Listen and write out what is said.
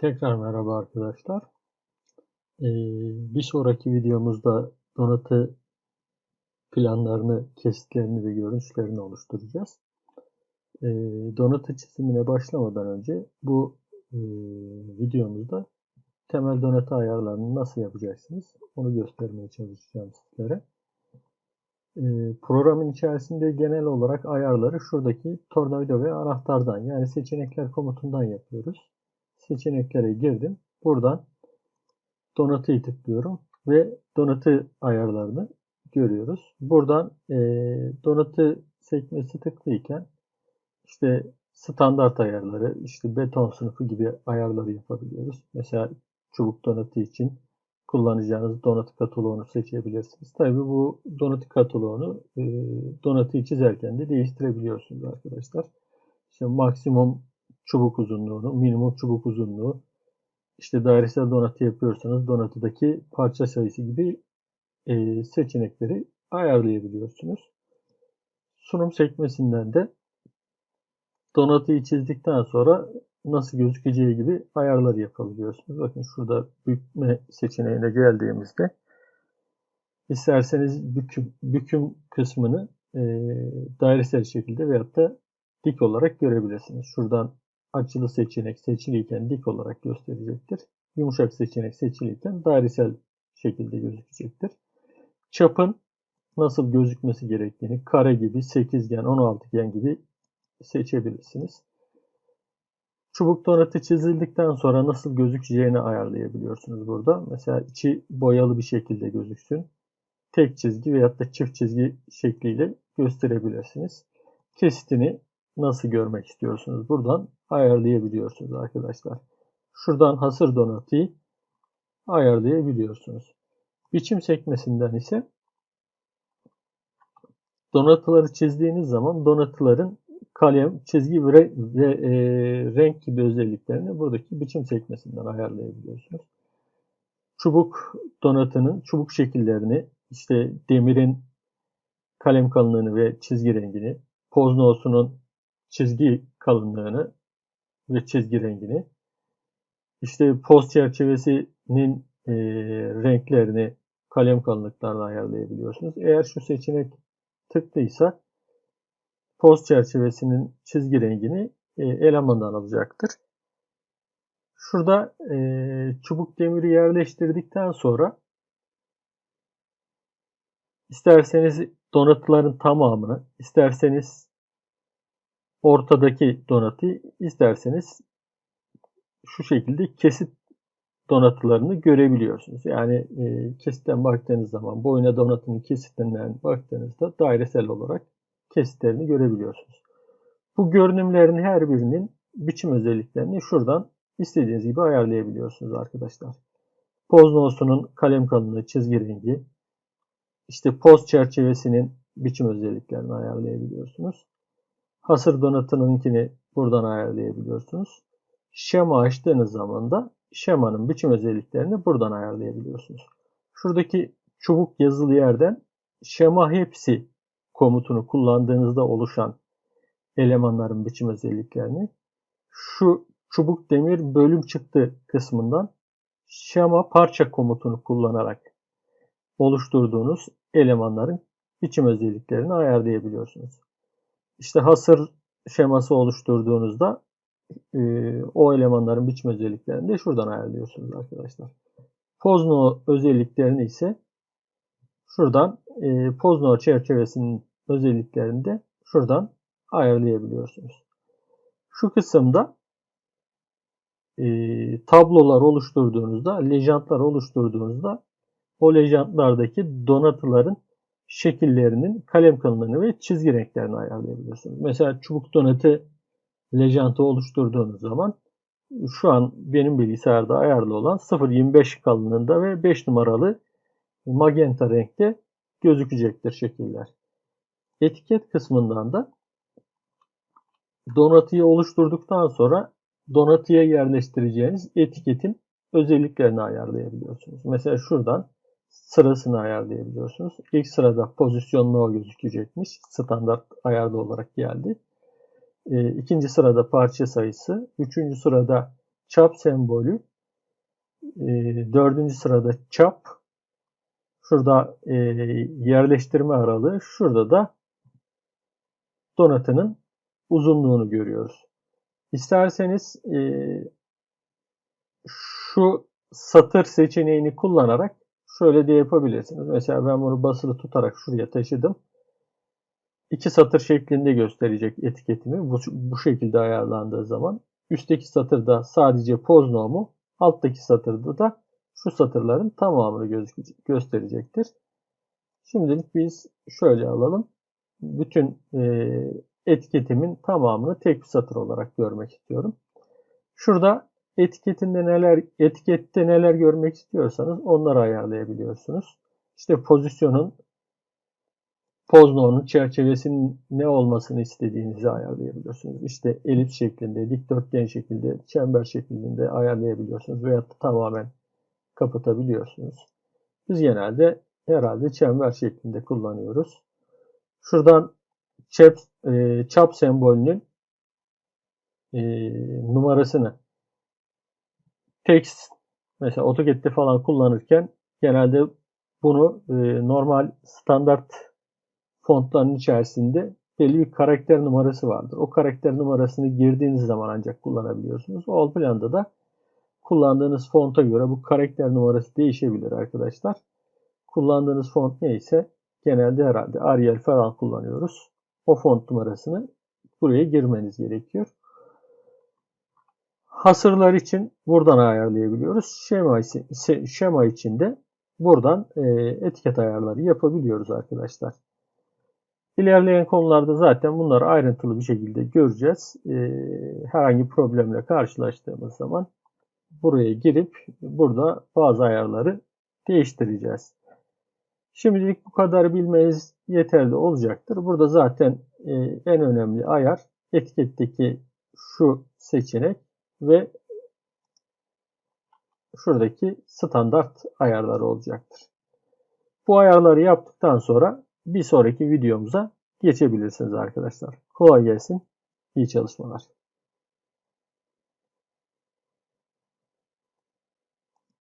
Tekrar merhaba arkadaşlar. Ee, bir sonraki videomuzda donatı planlarını, kesitlerini ve görüntülerini oluşturacağız. Ee, donatı çizimine başlamadan önce bu e, videomuzda temel donatı ayarlarını nasıl yapacaksınız onu göstermeye çalışacağım sizlere. Ee, programın içerisinde genel olarak ayarları şuradaki tornavida ve anahtardan yani seçenekler komutundan yapıyoruz seçeneklere girdim. Buradan donatıyı tıklıyorum ve donatı ayarlarını görüyoruz. Buradan e, donatı sekmesi tıklıyken işte standart ayarları, işte beton sınıfı gibi ayarları yapabiliyoruz. Mesela çubuk donatı için kullanacağınız donatı kataloğunu seçebilirsiniz. Tabii bu donatı kataloğunu e, donatıyı çizerken de değiştirebiliyorsunuz arkadaşlar. İşte maksimum çubuk uzunluğunu, minimum çubuk uzunluğu, işte dairesel donatı yapıyorsanız donatıdaki parça sayısı gibi e, seçenekleri ayarlayabiliyorsunuz. Sunum sekmesinden de donatıyı çizdikten sonra nasıl gözükeceği gibi ayarlar yapabiliyorsunuz. Bakın şurada bükme seçeneğine geldiğimizde isterseniz büküm, büküm kısmını e, dairesel şekilde veyahut da dik olarak görebilirsiniz. Şuradan açılı seçenek seçiliyken dik olarak gösterecektir. Yumuşak seçenek seçiliyken dairesel şekilde gözükecektir. Çapın nasıl gözükmesi gerektiğini kare gibi, sekizgen, 16gen gibi seçebilirsiniz. Çubuk donatı çizildikten sonra nasıl gözükeceğini ayarlayabiliyorsunuz burada. Mesela içi boyalı bir şekilde gözüksün. Tek çizgi veyahut da çift çizgi şekliyle gösterebilirsiniz. Kesitini nasıl görmek istiyorsunuz? Buradan ayarlayabiliyorsunuz arkadaşlar. Şuradan hasır donatıyı ayarlayabiliyorsunuz. Biçim sekmesinden ise donatıları çizdiğiniz zaman donatıların kalem, çizgi ve, ve e, renk gibi özelliklerini buradaki biçim sekmesinden ayarlayabiliyorsunuz. Çubuk donatının çubuk şekillerini, işte demirin kalem kalınlığını ve çizgi rengini, poznosunun çizgi kalınlığını ve çizgi rengini, işte post çerçevesinin e, renklerini kalem kalınlıklarla ayarlayabiliyorsunuz. Eğer şu seçenek tıklıysa post çerçevesinin çizgi rengini e, elemandan alacaktır. Şurada e, çubuk demiri yerleştirdikten sonra isterseniz donatıların tamamını, isterseniz ortadaki donatı isterseniz şu şekilde kesit donatılarını görebiliyorsunuz. Yani e, kesitten baktığınız zaman boyuna donatının kesitinden baktığınızda dairesel olarak kesitlerini görebiliyorsunuz. Bu görünümlerin her birinin biçim özelliklerini şuradan istediğiniz gibi ayarlayabiliyorsunuz arkadaşlar. Poz nosunun kalem kalınlığı, çizgi rengi, işte poz çerçevesinin biçim özelliklerini ayarlayabiliyorsunuz. Hasır donatınınkini buradan ayarlayabiliyorsunuz. Şema açtığınız zaman da şemanın biçim özelliklerini buradan ayarlayabiliyorsunuz. Şuradaki çubuk yazılı yerden şema hepsi komutunu kullandığınızda oluşan elemanların biçim özelliklerini şu çubuk demir bölüm çıktı kısmından şema parça komutunu kullanarak oluşturduğunuz elemanların biçim özelliklerini ayarlayabiliyorsunuz. İşte hasır şeması oluşturduğunuzda e, o elemanların biçim özelliklerini de şuradan ayarlıyorsunuz arkadaşlar. Pozno özelliklerini ise şuradan e, Pozno çerçevesinin özelliklerini de şuradan ayarlayabiliyorsunuz. Şu kısımda e, tablolar oluşturduğunuzda, lejantlar oluşturduğunuzda o lejantlardaki donatıların şekillerinin kalem kalınlığını ve çizgi renklerini ayarlayabilirsiniz. Mesela çubuk donatı lejantı oluşturduğunuz zaman şu an benim bilgisayarda ayarlı olan 0.25 kalınlığında ve 5 numaralı magenta renkte gözükecektir şekiller. Etiket kısmından da donatıyı oluşturduktan sonra donatıya yerleştireceğiniz etiketin özelliklerini ayarlayabiliyorsunuz. Mesela şuradan sırasını ayarlayabiliyorsunuz. İlk sırada pozisyonlu o gözükecekmiş. Standart ayarlı olarak geldi. E, ikinci sırada parça sayısı. Üçüncü sırada çap sembolü. E, dördüncü sırada çap. Şurada e, yerleştirme aralığı. Şurada da donatının uzunluğunu görüyoruz. İsterseniz e, şu satır seçeneğini kullanarak şöyle de yapabilirsiniz. Mesela ben bunu basılı tutarak şuraya taşıdım. İki satır şeklinde gösterecek etiketimi bu, bu şekilde ayarlandığı zaman. Üstteki satırda sadece poznomu, alttaki satırda da şu satırların tamamını gösterecektir. Şimdilik biz şöyle alalım. Bütün e, etiketimin tamamını tek bir satır olarak görmek istiyorum. Şurada etiketinde neler etikette neler görmek istiyorsanız onları ayarlayabiliyorsunuz. İşte pozisyonun Poznon'un çerçevesinin ne olmasını istediğinizi ayarlayabiliyorsunuz. İşte elips şeklinde, dikdörtgen şekilde, çember şeklinde ayarlayabiliyorsunuz veya tamamen kapatabiliyorsunuz. Biz genelde herhalde çember şeklinde kullanıyoruz. Şuradan çap, e, çap sembolünün e, numarasını text mesela AutoCAD'de falan kullanırken genelde bunu e, normal standart fontların içerisinde belli bir karakter numarası vardır. O karakter numarasını girdiğiniz zaman ancak kullanabiliyorsunuz. All Plan'da da kullandığınız fonta göre bu karakter numarası değişebilir arkadaşlar. Kullandığınız font neyse genelde herhalde Arial falan kullanıyoruz. O font numarasını buraya girmeniz gerekiyor. Hasırlar için buradan ayarlayabiliyoruz. Şema, şema için de buradan e, etiket ayarları yapabiliyoruz arkadaşlar. İlerleyen konularda zaten bunları ayrıntılı bir şekilde göreceğiz. E, herhangi problemle karşılaştığımız zaman buraya girip burada bazı ayarları değiştireceğiz. Şimdilik bu kadar bilmeniz yeterli olacaktır. Burada zaten e, en önemli ayar etiketteki şu seçenek ve şuradaki standart ayarları olacaktır. Bu ayarları yaptıktan sonra bir sonraki videomuza geçebilirsiniz arkadaşlar. Kolay gelsin. İyi çalışmalar.